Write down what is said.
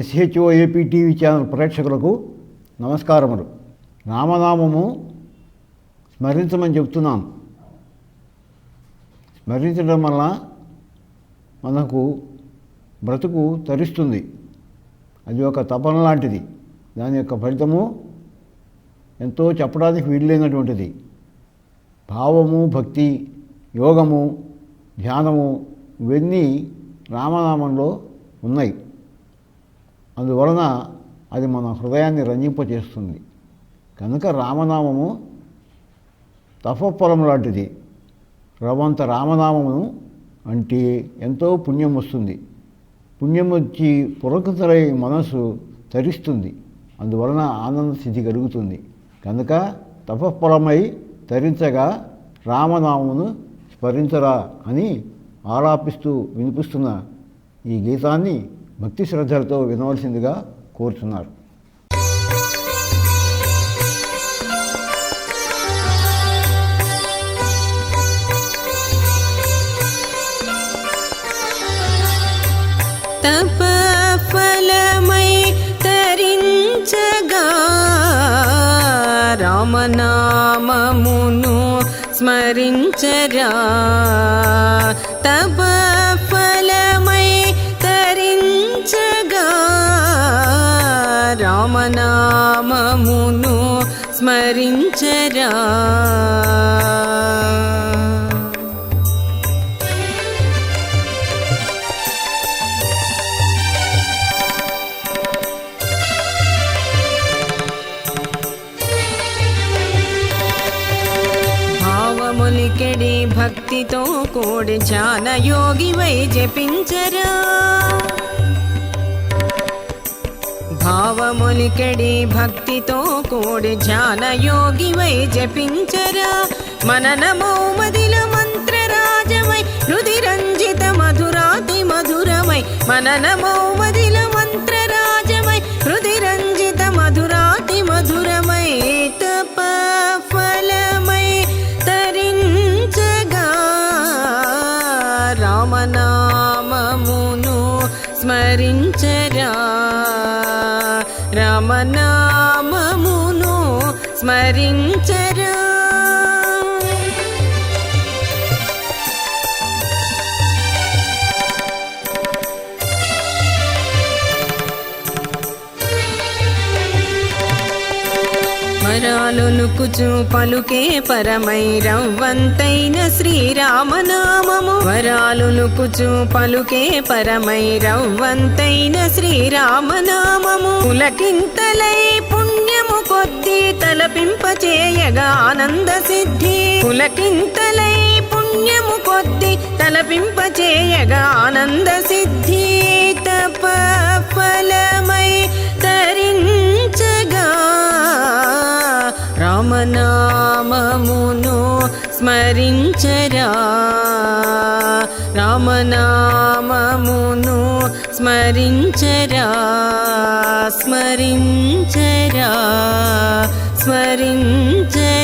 SHO AP TV channel ప్రేక్షకులకు నమస్కారములు. రామనామము స్మరించమని చెప్తున్నాను. స్మరించడం వల్ల మనకు బ్రతుకు తరిస్తుంది. అది ఒక తపన లాంటిది. దాని యొక్క ఫలితము ఎంతో చెప్పడానికి వీలులేనటువంటిది. భావము భక్తి యోగము ధ్యానము ఇవన్నీ రామనామంలో ఉన్నాయి. అందువలన అది మన హృదయాన్ని రంజింపచేస్తుంది. కనుక రామనామము తపఫలం లాంటిది. రవంత రామనామము అంటే ఎంతో పుణ్యం వస్తుంది. పుణ్యం వచ్చి పురకృతలై మనసు తరిస్తుంది. అందువలన ఆనంద స్థితి కలుగుతుంది. కనుక తపఫలమై తరించగా రామనామమును స్మరించరా అని ఆలాపిస్తూ వినిపిస్తున్న ఈ గీతాన్ని భక్తి శ్రద్ధలతో వినవలసిందిగా కోరుతున్నారు తపఫలమై తరించగా రామనామమును స్మరించరా తప రామనామమును స్మరించరా. భావములికెడి భక్తితో కూడి ధ్యాన యోగి వై జపించరా. భావములికెడి భక్తితో కూడి ధ్యాన యోగి వై జపించరా. మననమో మదిల మంత్రరాజమై రుధిరంజిత మధురాతి మధురమై. మననమో మదిల మంత్రరాజమై రుధిరంజిత మధురాతి మధురమై. తప ఫలమై తరించగా. రామనామమును స్మరించ రామనామమును స్మరించరా. వరాలులుకుచు పలుకే పరమై రవ్వంతైన శ్రీరామనామము. వరాలులుకుచు పలుకే పరమై రవ్వంతైన శ్రీరామనామము. పులకింతలై పుణ్యము కొద్ది తలపింపచేయగా ఆనంద సిద్ధి. పులకింతలై పుణ్యము కొద్ది తలపింపచేయగా ఆనంద సిద్ధి. తప ఫలమై తరించగా రామనామమును స్మరించరా. రామనామమును స్మరించరా. స్మరించరా. స్మరించరా.